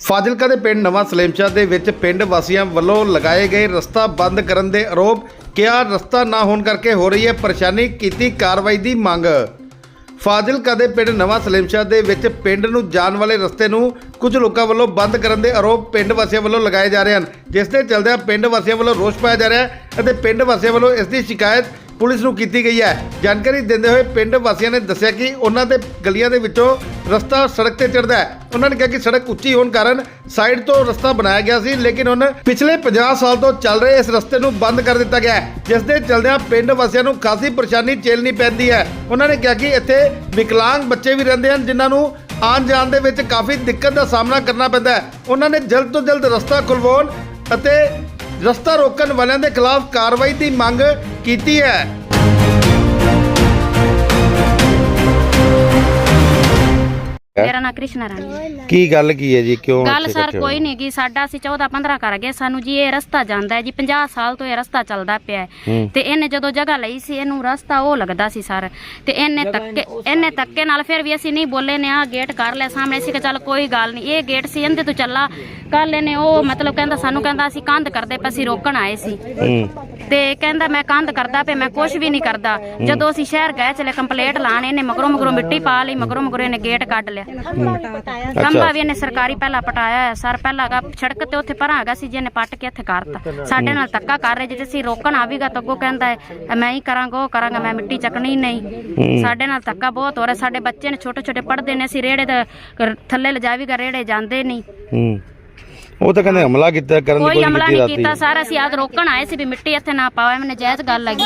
ਫਾਜ਼ਿਲਕਾ ਦੇ ਪਿੰਡ ਨਵਾਂ ਸਲੇਮਸ਼ਾ ਦੇ ਵਿੱਚ ਪਿੰਡ ਵਾਸੀਆਂ ਵੱਲੋਂ ਲਗਾਏ ਗਏ ਰਸਤਾ ਬੰਦ ਕਰਨ ਦੇ ਆਰੋਪ ਕਿਹਾ ਰਸਤਾ ਨਾ ਹੋਣ ਕਰਕੇ ਹੋ ਰਹੀ ਹੈ ਪਰੇਸ਼ਾਨੀ, ਕੀਤੀ ਕਾਰਵਾਈ ਦੀ ਮੰਗ। ਫਾਜ਼ਿਲਕਾ ਦੇ ਪਿੰਡ ਨਵਾਂ ਸਲੇਮਸ਼ਾ ਦੇ ਵਿੱਚ ਪਿੰਡ ਨੂੰ ਜਾਣ ਵਾਲੇ ਰਸਤੇ ਨੂੰ ਕੁਝ ਲੋਕਾਂ ਵੱਲੋਂ ਬੰਦ ਕਰਨ ਦੇ ਆਰੋਪ ਪਿੰਡ ਵਾਸੀਆਂ ਵੱਲੋਂ ਲਗਾਏ ਜਾ ਰਹੇ ਹਨ। ਜਿਸ ਦੇ ਚਲਦਿਆਂ ਪਿੰਡ ਵਾਸੀਆਂ ਵੱਲੋਂ ਰੋਸ ਪਾਇਆ ਜਾ ਰਿਹਾ ਹੈ ਅਤੇ ਪਿੰਡ ਵਾਸੀਆਂ ਵੱਲੋਂ ਇਸ ਦੀ ਸ਼ਿਕਾਇਤ ਪੁਲਿਸ ਨੂੰ ਕੀਤੀ ਗਈ ਹੈ। ਜਾਣਕਾਰੀ ਦਿੰਦੇ ਹੋਏ ਪਿੰਡ ਵਾਸੀਆਂ ਨੇ ਦੱਸਿਆ ਕਿ ਉਹਨਾਂ ਦੇ ਗਲੀਆਂ ਦੇ ਵਿੱਚੋਂ ਰਸਤਾ ਸੜਕ ਤੇ ਚੜਦਾ ਹੈ। ਉਹਨਾਂ ਨੇ ਕਿਹਾ ਕਿ ਸੜਕ ਉੱਚੀ ਹੋਣ ਕਾਰਨ ਸਾਈਡ ਤੋਂ ਰਸਤਾ ਬਣਾਇਆ ਗਿਆ ਸੀ, ਲੇਕਿਨ ਹੁਣ ਪਿਛਲੇ 50 ਸਾਲ ਤੋਂ ਚੱਲ ਰਹੇ ਇਸ ਰਸਤੇ ਨੂੰ ਬੰਦ ਕਰ ਦਿੱਤਾ ਗਿਆ ਹੈ। ਜਿਸ ਦੇ ਚਲਦਿਆਂ ਪਿੰਡ ਵਾਸੀਆਂ ਨੂੰ ਖਾਸੀ ਪਰੇਸ਼ਾਨੀ ਝੇਲਣੀ ਪੈਂਦੀ ਹੈ। ਉਹਨਾਂ ਨੇ ਕਿਹਾ ਕਿ ਇੱਥੇ ਵਿਕਲਾਂਗ ਬੱਚੇ ਵੀ ਰਹਿੰਦੇ ਹਨ, ਜਿਨ੍ਹਾਂ ਨੂੰ ਆਉਣ ਜਾਣ ਦੇ ਵਿੱਚ ਕਾਫੀ ਦਿੱਕਤ ਦਾ ਸਾਹਮਣਾ ਕਰਨਾ ਪੈਂਦਾ ਹੈ। ਉਹਨਾਂ ਨੇ ਜਲਦ ਤੋਂ ਜਲਦ ਰਸਤਾ ਖੁਲਵਾਉਣ ਅਤੇ ਰਸਤਾ ਰੋਕਣ ਵਾਲਿਆਂ ਦੇ ਖਿਲਾਫ ਕਾਰਵਾਈ ਦੀ ਮੰਗ ਕੀਤੀ ਹੈ। ਮੇਰਾ ਨਾਂ ਕ੍ਰਿਸ਼ਨਾ ਰਾਣੀ ਹੈ। ਕੀ ਗੱਲ ਕੀ ਹੈ ਜੀ? ਕਿਉਂ ਗੱਲ ਇੱਥੇ ਸਰ ਇਕੱਠੇ ਹੋਏ? ਕੋਈ ਨਹੀਂ ਗੀ ਸਾਡਾ ਅਸੀਂ 14 15 ਕਰ ਗਏ ਸਾਨੂੰ ਜੀ ਇਹ ਰਸਤਾ ਜਾਂਦਾ ਹੈ ਜੀ 50 ਸਾਲ ਤੋਂ ਇਹ ਰਸਤਾ ਚੱਲਦਾ ਪਿਆ ਹੈ। ਹੂੰ। ਤੇ ਇਹਨੇ ਜਦੋਂ ਜਗ੍ਹਾ ਲਈ ਸੀ ਇਹਨੂੰ ਰਸਤਾ ਉਹ ਲੱਗਦਾ ਸੀ ਸਰ। ਤੇ ਇਹਨੇ ਤੱਕੇ ਇਹਨੇ ਤੱਕੇ ਨਾਲ ਫਿਰ ਵੀ ਅਸੀਂ ਨਹੀਂ ਬੋਲੇ ਨੇ ਆ ਗੇਟ ਕਰ ਲਿਆ ਸਾਹਮਣੇ। ਸੀ ਕਿ ਚੱਲ ਕੋਈ ਗੱਲ ਨਹੀਂ ਇਹ ਗੇਟ ਸੀ ਇਹਦੇ ਤੋਂ ਚੱਲਾ। ਕੱਲ ਇਹਨੇ ਉਹ ਮਤਲਬ ਕਹਿੰਦਾ ਸਾਨੂੰ ਕਹਿੰਦਾ ਅਸੀਂ ਕੰਧ ਕਰਦੇ ਪਏ ਅਸੀਂ ਰੋਕਣ ਆਏ ਸੀ। ਹੂੰ। ਤੇ ਕਹਿੰਦਾ ਮੈਂ ਕੰਧ ਕਰਦਾ ਪਿਆ ਮੈਂ ਕੁਝ ਵੀ ਨਹੀਂ ਕਰਦਾ। ਜਦੋਂ ਅਸੀਂ ਸ਼ਹਿਰ ਗਏ ਚਲੇ ਕੰਪਲੇਂਟ ਲਾਣ ਇਹਨੇ ਮਗਰੋਂ ਮਗਰੋਂ ਮਿੱਟੀ ਪਾ ਲਈ ਮਗਰੋਂ ਮਗਰੋਂ ਇਹਨੇ ਗੇਟ ਕੱਢ ਲਿਆ। ਖੰਭਾ ਵੀ ਇਹਨੇ ਸਰਕਾਰੀ ਪਹਿਲਾਂ ਪਟਾਇਆ ਹੋਇਆ ਸਰ। ਪਹਿਲਾਂ ਹੈਗਾ ਸੜਕ ਤੇ ਉੱਥੇ ਪਰਾਂ ਹੈਗਾ ਸੀ ਜਿਹਨੇ ਪੱਟ ਕੇ ਇੱਥੇ ਕਰਤਾ। ਸਾਡੇ ਨਾਲ ਧੱਕਾ ਕਰ ਰਹੇ ਜੇ ਅਸੀਂ ਰੋਕਣ ਆਵੀਗਾ ਤਾਂ ਅੱਗੋਂ ਕਹਿੰਦਾ ਹੈ ਮੈਂ ਹੀ ਕਰਾਂਗਾ ਉਹ ਕਰਾਂਗਾ ਮੈਂ ਮਿੱਟੀ ਚੱਕਣੀ ਨਹੀਂ। ਸਾਡੇ ਨਾਲ ਧੱਕਾ ਬਹੁਤ ਹੋ ਰਿਹਾ। ਸਾਡੇ ਬੱਚੇ ਨੇ ਛੋਟੇ ਛੋਟੇ ਪੜਦੇ ਨੇ ਅਸੀਂ ਰੇੜੇ ਦੇ ਥੱਲੇ ਲਿਜਾਵੀਗਾ ਰੇੜੇ ਜਾਂਦੇ ਨਹੀਂ। ਹੂੰ ਉਹ ਤਾਂ ਕਹਿੰਦੇ ਹਮਲਾ ਕੀਤਾ ਕਰਨ ਦੀ ਕੋਈ ਕੋਈ ਹਮਲਾ ਕੀਤੀ ਨਹੀਂ ਕੀਤਾ ਸਰ ਅਸੀਂ ਆਦ ਰੋਕਣ ਆਏ ਸੀ ਵੀ ਮਿੱਟੀ ਇੱਥੇ ਨਾ ਪਾਓ ਐਵੇਂ ਨਜਾਇਜ਼ ਗੱਲ ਲੱਗੀ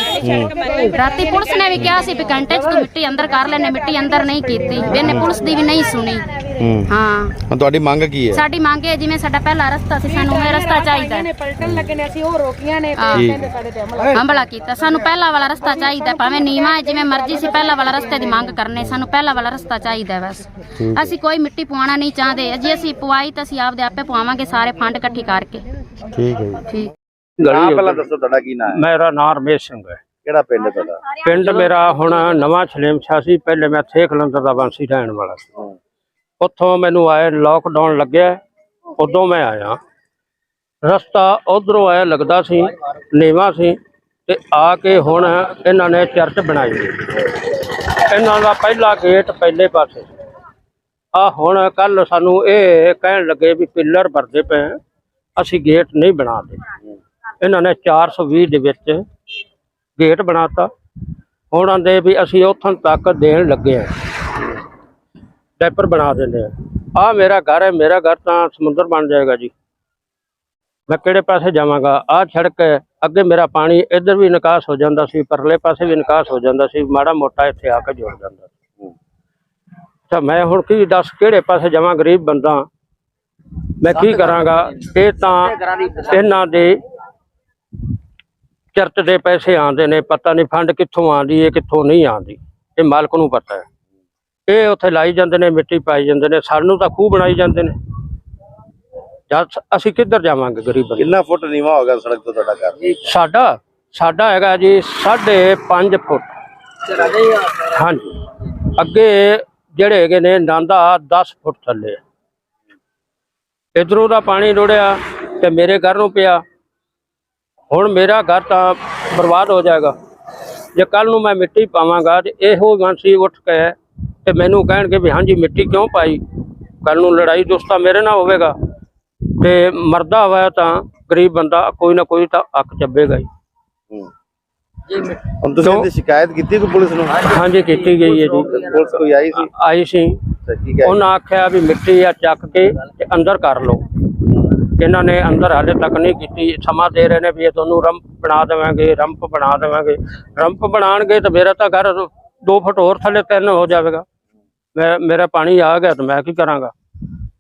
ਰਾਤੀ ਪੁਲਿਸ ਨੇ ਵੀ ਕਿਹਾ ਸੀ ਵੀ ਘੰਟੇ 'ਚ ਤੂੰ ਮਿੱਟੀ ਅੰਦਰ ਕਰ ਲੈਣੇ ਮਿੱਟੀ ਅੰਦਰ ਨਹੀਂ ਕੀਤੀ। ਇਹਨੇ ਪੁਲਿਸ ਦੀ ਵੀ ਨਹੀਂ ਸੁਣੀ। ਹੂੰ। ਹਾਂ। ਹੁਣ ਤੁਹਾਡੀ ਮੰਗ ਕੀ ਹੈ? ਸਾਡੀ ਮੰਗ ਹੈ ਜਿਵੇਂ ਸਾਡਾ ਪਹਿਲਾ ਰਸਤਾ ਸੀ ਸਾਨੂੰ ਇਹ ਰਸਤਾ ਚਾਹੀਦਾ ਹੈ। ਪਲਟਣ ਲੱਗੇ ਨੇ ਅਸੀਂ ਉਹ ਰੋਕੀਆਂ ਨੇ ਹਾਂ। ਕਹਿੰਦੇ ਸਾਡੇ ਤੇ ਹਮਲਾ ਹਮਲਾ ਕੀਤਾ। ਸਾਨੂੰ ਪਹਿਲਾ ਵਾਲਾ ਰਸਤਾ ਚਾਹੀਦਾ ਭਾਵੇਂ ਨੀਵਾ ਹੈ ਜਿਵੇਂ ਮਰਜ਼ੀ ਸੀ ਪਹਿਲਾ ਵਾਲਾ ਰਸਤੇ ਦੀ ਮੰਗ ਕਰਨੇ ਸਾਨੂੰ ਪਹਿਲਾ ਵਾਲਾ ਰਸਤਾ ਚਾਹੀਦਾ ਹੈ ਬਸ। ਅਸੀਂ ਕੋਈ ਮਿੱਟੀ ਪਵਾਉਣਾ ਨਹੀਂ ਚਾਹਦੇ। ਜੇ ਅਸੀਂ ਪਵਾਈ ਤਾਂ ਅਸੀਂ ਆਪਦੇ ਆਪੇ ਪਵਾਵਾਂਗੇ ਸਾਰੇ ਫੰਡ ਇਕੱਠੀ ਕਰਕੇ। ਠੀਕ ਹੈ ਜੀ। ਠੀਕ। ਨਾਮ ਪਹਿਲਾਂ ਦੱਸੋ ਤੁਹਾਡਾ ਕੀ ਨਾਮ ਹੈ? ਮੇਰਾ ਨਾਮ ਰਮੇਸ਼ ਸਿੰਘ ਹੈ। ਕਿਹੜਾ ਪਿੰਡ ਹੈ ਤੁਹਾਡਾ? ਪਿੰਡ ਮੇਰਾ ਹੁਣ ਨਵਾਂ ਛਲੇਮਛਾ ਸੀ। ਪਹਿਲੇ ਮੈਂ ਲੰਦਰ ਦਾ ਬੰਸੀ ਰਹਿਣ ਵਾਲਾ ਸੀ। ਉੱਥੋਂ ਮੈਨੂੰ ਆਏ ਲੋਕਡਾਊਨ ਲੱਗਿਆ। ਉਦੋਂ ਮੈਂ ਆਇਆ। ਰਸਤਾ ਉਧਰੋਂ ਆਇਆ, ਲੱਗਦਾ ਸੀ, ਨੀਵਾਂ ਸੀ। ਤੇ ਆ ਕੇ ਹੁਣ ਇਹਨਾਂ ਨੇ ਚਰਚ ਬਣਾਈ। ਇਹਨਾਂ ਦਾ ਪਹਿਲਾ ਗੇਟ ਪਹਿਲੇ ਪਾਸੇ। ਆ ਹੁਣ ਕੱਲ ਸਾਨੂੰ ਇਹ ਕਹਿਣ ਲੱਗੇ ਵੀ ਪਿੱਲਰ ਭਰਦੇ ਪਏ ਅਸੀਂ ਗੇਟ ਨਹੀਂ ਬਣਾਦੇ ਇਹਨਾਂ ਨੇ 420 ਦੇ ਵਿੱਚ ਗੇਟ ਬਣਾਤਾ। ਹੁਣ ਆਂਦੇ ਵੀ ਅਸੀਂ ਉੱਥੋਂ ਤੱਕ ਦੇਣ ਲੱਗੇ ਆ। ਡੈਪਰ ਬਣਾ ਦਿੰਦੇ ਆ। ਆ ਮੇਰਾ ਘਰ ਹੈ, ਮੇਰਾ ਘਰ ਤਾਂ ਸਮੁੰਦਰ ਬਣ ਜਾਏਗਾ ਜੀ। ਮੈਂ ਕਿਹੜੇ ਪਾਸੇ ਜਾਵਾਂਗਾ? ਆ ਸੜਕ ਹੈ, ਅੱਗੇ ਮੇਰਾ ਪਾਣੀ ਇੱਧਰ ਵੀ ਨਿਕਾਸ ਹੋ ਜਾਂਦਾ ਸੀ, ਪਰਲੇ ਪਾਸੇ ਵੀ ਨਿਕਾਸ ਹੋ ਜਾਂਦਾ ਸੀ, ਮਾੜਾ ਮੋਟਾ ਇੱਥੇ ਆ ਕੇ ਜੁੜ ਜਾਂਦਾ ਤਾਂ ਮੈਂ ਹੁਣ ਕੀ ਦੱਸ, ਕਿਹੜੇ ਪਾਸੇ ਜਾਵਾਂ ਗਰੀਬ ਬੰਦਾ? ਮੈਂ ਕੀ ਕਰਾਂਗਾ? ਇਹ ਤਾਂ ਇਹਨਾਂ ਦੇ ਚਰਚ ਦੇ ਪੈਸੇ ਆਉਂਦੇ ਨੇ, ਪਤਾ ਨਹੀਂ ਫੰਡ ਕਿੱਥੋਂ ਆਉਂਦੀ ਹੈ, ਕਿੱਥੋਂ ਨਹੀਂ ਆਉਂਦੀ। ਇਹ ਮਾਲਕ ਨੂੰ ਪਤਾ ਹੈ। ਇਹ ਉੱਥੇ ਲਾਈ ਜਾਂਦੇ ਨੇ ਮਿੱਟੀ ਪਾਈ ਜਾਂਦੇ ਨੇ ਸਾਨੂੰ ਤਾਂ ਖੂਹ ਬਣਾਈ ਜਾਂਦੇ ਨੇ। ਜਦ ਅਸੀਂ ਕਿੱਧਰ ਜਾਵਾਂਗੇ ਗਰੀਬ ਕਿੰਨਾ ਫੁੱਟ ਨੀਵਾ ਹੋਗਾ ਸੜਕ ਤੋਂ ਤੁਹਾਡਾ ਘਰ? ਸਾਡਾ ਸਾਡਾ ਹੈਗਾ ਜੀ 5.5 ਫੁੱਟ। ਹਾਂਜੀ। ਅੱਗੇ ਜਿਹੜੇ ਹੈਗੇ ਨੇ ਨਾਂਦਾ 10 ਫੁੱਟ ਥੱਲੇ। ਇਧਰੋਂ ਦਾ ਪਾਣੀ ਰੁੜਿਆ ਤੇ ਮੇਰੇ ਘਰ ਨੂੰ ਪਿਆ। ਹੁਣ ਮੇਰਾ ਘਰ ਤਾਂ ਬਰਬਾਦ ਹੋ ਜਾਏਗਾ। ਜੇ ਕੱਲ ਨੂੰ ਮੈਂ ਮਿੱਟੀ ਪਾਵਾਂਗਾ ਤੇ ਇਹੋ ਮਾਨਸੀ ਉੱਠ ਕੇ ਤੇ ਮੈਨੂੰ ਕਹਿਣਗੇ ਵੀ ਹਾਂਜੀ ਮਿੱਟੀ ਕਿਉਂ ਪਾਈ? ਕੱਲ ਨੂੰ ਲੜਾਈ ਦੋਸਤਾ ਮੇਰੇ ਨਾਲ ਹੋਵੇਗਾ। ਤੇ ਮਰਦਾ ਹੋਇਆ ਤਾਂ ਗਰੀਬ ਬੰਦਾ ਕੋਈ ਨਾ ਕੋਈ ਤਾਂ ਅੱਕ ਚੱਬੇਗਾ ਹੀ। ਹੁਣ ਤੁਸੀਂ ਇਹਦੀ ਸ਼ਿਕਾਇਤ ਕੀਤੀ ਕੋਈ ਪੁਲਿਸ ਨੂੰ? ਹਾਂਜੀ ਕੀਤੀ ਗਈ ਹੈ ਜੀ। ਪੁਲਿਸ ਕੋਈ ਆਈ ਸੀ? ਆਈ ਸੀ। ਕੀ ਉਹਨਾਂ ਆਖਿਆ ਵੀ ਮਿੱਟੀ ਆ ਚੱਕ ਕੇ ਤੇ ਅੰਦਰ ਕਰ ਲਓ। ਇਹਨਾਂ ਨੇ ਅੰਦਰ ਹਾਲੇ ਤੱਕ ਨਹੀਂ ਕੀਤੀ। ਸਮਾਂ ਦੇ ਰਹੇ ਨੇ ਵੀ ਇਹ ਤੁਹਾਨੂੰ ਰੰਪ ਬਣਾ ਦੇਵਾਂਗੇ ਰੰਪ ਬਣਾ ਦੇਵਾਂਗੇ। ਰੰਪ ਬਣਾਣਗੇ ਤਾਂ ਮੇਰਾ ਤਾਂ ਘਰ 2 ਫੁੱਟ ਹੋਰ ਥੱਲੇ ਤਿੰਨ ਹੋ ਜਾਵੇਗਾ। ਮੈਂ ਮੇਰਾ ਪਾਣੀ ਆ ਗਿਆ ਤਾਂ ਮੈਂ ਕੀ ਕਰਾਂਗਾ?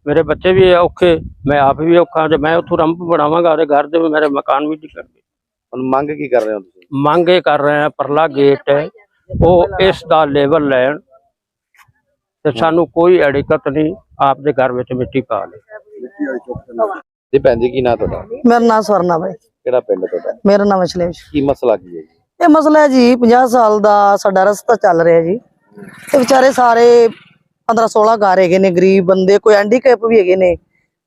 ਮੇਰੇ ਬੱਚੇ ਵੀ ਔਖੇ ਮੈਂ ਆਪ ਵੀ ਔਖਾ ਜੇ ਮੈਂ ਉੱਥੋਂ ਰੰਪ ਬਣਾਵਾਂਗਾ ਉਹਦੇ ਘਰ ਦੇ ਮੇਰੇ ਮਕਾਨ ਵੀ ਡਿੱਗਣਗੇ। ਹੁਣ ਮੰਗ ਕੀ ਕਰ ਰਹੇ ਹੋ ਤੁਸੀਂ? ਮੰਗ ਇਹ ਕਰ ਰਹੇ ਆ ਪਰਲਾ ਗੇਟ ਉਹ ਇਸ ਦਾ ਲੈਵਲ ਲੈਣ ਤੇ ਸਾਨੂੰ ਕੋਈ ਅੜਿਕਤ ਨਹੀਂ ਆਪਦੇ ਘਰ ਵਿੱਚ ਮਿੱਟੀ ਪਾ ਲੈ ਜੀ ਭੈਣ ਜੀ ਕੀ ਨਾਂ ਤੁਹਾਡਾ? ਮੇਰਾ ਨਾਮ ਸਵਰਨਾ ਬਾਈ। ਕਿਹੜਾ ਪਿੰਡ ਹੈ ਤੁਹਾਡਾ? ਮੇਰਾ ਨਾਮ ਸ਼ਲੇਸ਼ ਕੀ ਮਸਲਾ ਕੀ ਹੈ ਜੀ? ਇਹ ਮਸਲਾ ਜੀ 50 ਸਾਲ ਦਾ ਸਾਡਾ ਰਸਤਾ ਚੱਲ ਰਿਹਾ ਜੀ। ਤੇ ਵਿਚਾਰੇ ਸਾਰੇ 15 16 ਘਰ ਹੈਗੇ ਨੇ, ਗਰੀਬ ਬੰਦੇ, ਕੋਈ ਹੈਂਡੀਕੈਪ ਵੀ ਹੈਗੇ ਨੇ।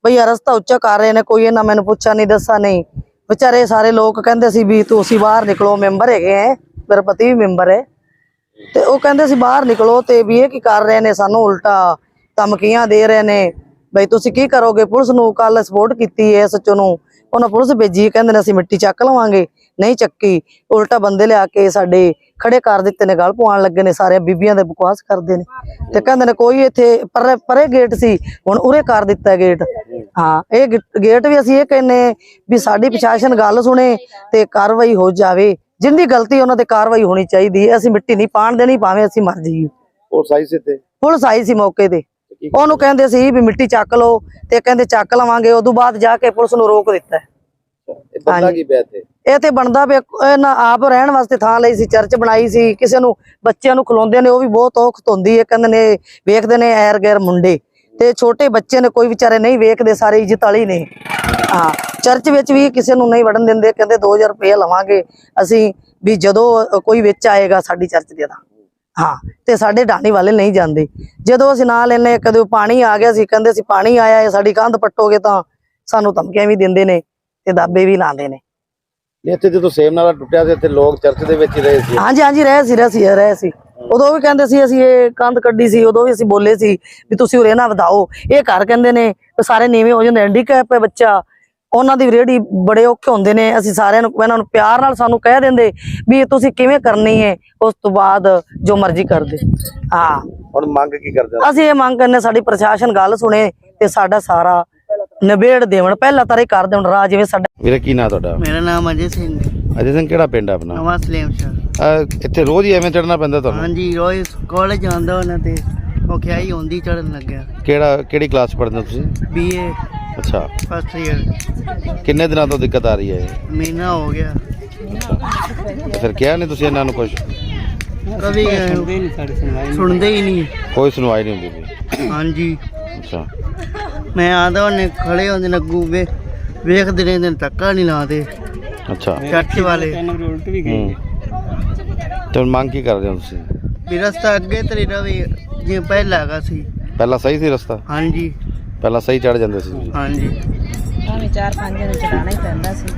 ਭਈ ਰਸਤਾ ਉੱਚਾ ਕਰ ਰਹੇ ਨੇ, ਕੋਈ ਇਹਨਾਂ ਮੈਨੂੰ ਪੁੱਛਿਆ ਨਹੀਂ ਦੱਸਾ ਨਹੀਂ। ਵਿਚਾਰੇ ਸਾਰੇ ਲੋਕ ਕਹਿੰਦੇ ਸੀ ਵੀ ਤੁਸੀਂ ਬਾਹਰ ਨਿਕਲੋ ਮੈਂਬਰ ਹੈਗੇ ਐ, ਮੇਰਾ ਪਤੀ ਵੀ ਮੈਂਬਰ ਹੈ ਤੇ ਉਹ ਕਹਿੰਦੇ ਸੀ ਬਾਹਰ ਨਿਕਲੋ ਤੇ ਵੀ ਇਹ ਕੀ ਕਰ ਰਹੇ ਨੇ, ਸਾਨੂੰ ਉਲਟਾ ਧਮਕੀਆਂ ਦੇ ਰਹੇ ਨੇ। ਬਈ ਤੁਸੀਂ ਕੀ ਕਰੋਗੇ? ਪੁਲਿਸ ਨੂੰ ਕੱਲ ਸਪੋਰਟ ਕੀਤੀ ਐ ਸੱਚੋ ਨੂੰ। ਉਹਨਾਂ ਪੁਲਿਸ ਭੇਜੀ ਕਹਿੰਦੇ ਨੇ ਅਸੀਂ ਮਿੱਟੀ ਚੱਕ ਲਵਾਂਗੇ ਨਹੀਂ ਚੱਕੀ। ਉਲਟਾ ਬੰਦੇ ਲਿਆ ਕੇ ਸਾਡੇ ਖੜੇ ਕਰ ਦਿੱਤੇ ਨੇ ਗਲ ਪਵਾਉਣ ਲੱਗੇ ਨੇ ਸਾਰੇ ਬੀਬੀਆਂ ਦੇ ਬਕਵਾਸ ਕਰਦੇ ਨੇ। ਤੇ ਕਹਿੰਦੇ ਨੇ ਕੋਈ ਇੱਥੇ ਪਰੇ ਪਰੇ ਗੇਟ ਸੀ ਹੁਣ ਉਰੇ ਕਰ ਦਿੱਤਾ ਗੇਟ। ਹਾਂ ਇਹ ਗੇਟ ਵੀ ਅਸੀਂ ਇਹ ਕਹਿੰਨੇ ਵੀ ਸਾਡੀ ਪ੍ਰਸ਼ਾਸਨ ਗੱਲ ਸੁਣੇ ਤੇ ਕਾਰਵਾਈ ਹੋ ਜਾਵੇ। ਜਿੰਦੀ ਗਲਤੀ ਉਹਨਾਂ ਤੇ ਕਾਰਵਾਈ ਹੋਣੀ ਚਾਹੀਦੀ ਹੈ ਅਸੀਂ ਮਿੱਟੀ ਨਹੀਂ ਪਾਣ ਦੇਣੀ ਭਾਵੇਂ ਅਸੀਂ ਮਰ ਜਾਈਏ। ਉਹ ਸਾਈ ਸੇ ਤੇ ਪੁਲਿਸ ਆਈ ਸੀ ਮੌਕੇ ਤੇ। ਉਹਨੂੰ ਕਹਿੰਦੇ ਸੀ ਵੀ ਮਿੱਟੀ ਚੱਕ ਲਓ ਤੇ ਕਹਿੰਦੇ ਚੱਕ ਲਵਾਂਗੇ ਉਦੋਂ ਬਾਅਦ ਜਾ ਕੇ ਪੁਲਿਸ ਨੂੰ ਰੋਕ ਦਿੱਤਾ। ਇਹ ਬੰਦਾ ਕੀ ਪਿਆ ਤੇ ਇਹ ਤੇ ਬਣਦਾ ਪਿਆ ਇਹਨਾਂ ਆਪ ਰਹਿਣ ਵਾਸਤੇ ਥਾਂ ਲਈ ਸੀ ਚਰਚ ਬਣਾਈ ਸੀ ਕਿਸੇ ਨੂੰ ਬੱਚਿਆਂ ਨੂੰ ਖਿਲਾਉਂਦੇ ਨੇ ਉਹ ਵੀ ਬਹੁਤ ਔਖਤ ਹੁੰਦੀ ਹੈ ਕਹਿੰਦੇ ਨੇ ਵੇਖਦੇ ਨੇ ਐਰ ਗੈਰ ਮੁੰਡੇ। ਤੇ ਛੋਟੇ ਬੱਚੇ ਨੇ ਕੋਈ ਵਿਚਾਰੇ ਨਹੀਂ ਵੇਖਦੇ ਸਾਰੇ ਇੱਜ਼ਤ ਵਾਲੀ ਨੇ। ਹਾਂ ਚਰਚ ਵਿੱਚ ਵੀ ਕਿਸੇ ਨੂੰ ਨਹੀਂ ਵੜਨ ਦਿੰਦੇ ਕਹਿੰਦੇ 2000 ਰੁਪਏ ਲਵਾਂਗੇ ਅਸੀਂ ਵੀ ਜਦੋਂ ਕੋਈ ਵਿੱਚ ਆਏਗਾ ਸਾਡੀ ਚਰਚ ਦੇ ਦਾ ਹਾਂ ਤੇ ਸਾਡੇ ਢਾਣੀ ਵਾਲੇ ਨਹੀਂ ਜਾਂਦੇ। ਜਦੋਂ ਅਸੀਂ ਨਾਲ ਲੈਨੇ ਕਦੇ ਪਾਣੀ ਆ ਗਿਆ ਸੀ ਕਹਿੰਦੇ ਸੀ ਪਾਣੀ ਆਇਆ ਹੈ ਸਾਡੀ ਕੰਧ ਪੱਟੋਗੇ ਤਾਂ ਸਾਨੂੰ ਧਮਕੀਆਂ ਵੀ ਦਿੰਦੇ ਨੇ ਤੇ ਦਾਬੇ ਵੀ ਲਾਉਂਦੇ ਨੇ। ਇੱਥੇ ਜਦੋਂ ਸੇਮ ਨਾਲਾ ਟੁੱਟਿਆ ਸੀ ਇੱਥੇ ਲੋਕ ਚਰਚ ਦੇ ਵਿੱਚ ਹੀ ਰਹੇ ਸੀ। ਹਾਂਜੀ ਹਾਂਜੀ ਰਹੇ ਸੀ ਰਹੇ ਸੀ ਰਹੇ ਸੀ। ਉਦੋਂ ਵੀ ਕਹਿੰਦੇ ਸੀ ਅਸੀਂ ਇਹ ਕੰਧ ਕੱਢੀ ਸੀ ਉਦੋਂ ਵੀ ਅਸੀਂ ਬੋਲੇ ਸੀ ਵੀ ਤੁਸੀਂ ਉਰੇ ਨਾ ਵਧਾਓ। ਇਹ ਘਰ ਕਹਿੰਦੇ ਨੇ ਸਾਰੇ ਨੀਵੇਂ ਹੋ ਜਾਂਦੇ ਹੈਂਡੀਕੈਪ ਹੈ ਬੱਚਾ। ਉਹਨਾਂ ਦੀ ਰੇੜੀ ਬੜੇ ਔਖੇ ਹੁੰਦੇ ਨੇ ਅਸੀਂ ਸਾਰਿਆਂ ਨੂੰ ਇਹਨਾਂ ਨੂੰ ਪਿਆਰ ਨਾਲ ਸਾਨੂੰ ਕਹਿ ਦਿੰਦੇ ਵੀ ਇਹ ਤੁਸੀਂ ਕਿਵੇਂ ਕਰਨੀ ਹੈ ਉਸ ਤੋਂ ਬਾਅਦ ਜੋ ਮਰਜ਼ੀ ਕਰਦੇ। ਹਾਂ। ਹੁਣ ਮੰਗ ਕੀ ਕਰਦੇ ਅਸੀਂ ਇਹ ਮੰਗ ਕਰਨੇ ਸਾਡੀ ਪ੍ਰਸ਼ਾਸਨ ਗੱਲ ਸੁਣੇ ਤੇ ਸਾਡਾ ਸਾਰਾ ਨਿਬੇੜ ਦੇਵਣ। ਪਹਿਲਾਂ ਤਾਂ ਇਹ ਕਰ ਦੇਵਣ ਰਾਹ ਜਿਵੇਂ ਸਾਡਾ ਵੀਰੇ ਕੀ ਨਾਂ ਤੁਹਾਡਾ? ਮੇਰਾ ਨਾਮ ਅਜੇ ਸਿੰਘ ਹੈ। ਅਜੇ ਸਿੰਘ ਕਿਹੜਾ ਪਿੰਡ ਆ ਆਪਣਾ? ਨਵਾਂ ਸਲੇਮ ਅਹ ਇੱਥੇ ਰੋਜ਼ ਹੀ ਐਵੇਂ ਚੜਨਾ ਪੈਂਦਾ ਤੁਹਾਨੂੰ? ਹਾਂਜੀ ਰੋਜ਼ ਕਾਲਜ ਜਾਂਦਾ ਉਹਨਾਂ ਤੇ ਔਖਿਆਈ ਹੁੰਦੀ ਚੜਨ ਲੱਗਿਆ। ਕਿਹੜਾ ਕਿਹੜੀ ਕਲਾਸ ਪੜ੍ਹਦੇ ਹੋ ਤੁਸੀਂ? ਬੀਏ ਅੱਛਾ। ਫਸਟ ਈਅਰ ਕਿੰਨੇ ਦਿਨਾਂ ਤੋਂ ਦਿੱਕਤ ਆ ਰਹੀ ਹੈ ਇਹ? ਮਹੀਨਾ ਹੋ ਗਿਆ। ਤੇ ਫਿਰ ਕਿਹਾ ਨਹੀਂ ਤੁਸੀਂ ਇਹਨਾਂ ਨੂੰ ਕੁਝ ਕਦੀ ਸੁਣਦੇ ਹੀ ਨਹੀਂ। ਕੋਈ ਸੁਣਵਾਈ ਨਹੀਂ ਹੁੰਦੀ ਪਈ ਹਾਂਜੀ। ਅੱਛਾ। ਮੈਂ ਆਦਾ ਉਹਨੇ ਖੜੇ ਹੁੰਦੇ ਅੱਗੂ ਵੇ ਵੇਖਦੇ ਨੇ ਧੱਕਾ ਨਹੀਂ ਲਾਉਂਦੇ। ਅੱਛਾ। ਚਰਚ ਵਾਲੇ। ਹੂੰ। ਤੇ ਹੁਣ ਮੰਗ ਕੀ ਕਰਦੇ ਹੋ ਤੁਸੀਂ? ਵੀ ਰਸਤਾ ਅੱਗੇ ਤੇਰੀ ਰਵੇ ਜਿਵੇਂ ਪਹਿਲਾਂ ਹੈਗਾ ਸੀ। ਪਹਿਲਾਂ ਸਹੀ ਸੀ ਰਸਤਾ? ਹਾਂਜੀ। ਪਹਿਲਾਂ ਸਹੀ ਚੜ ਜਾਂਦੇ ਸੀ ਹਾਂਜੀ। ਭਾਵੇਂ ਚਾਰ ਪੰਜ ਦਿਨ ਚੜਾਣਾ ਹੀ ਪੈਂਦਾ ਸੀ।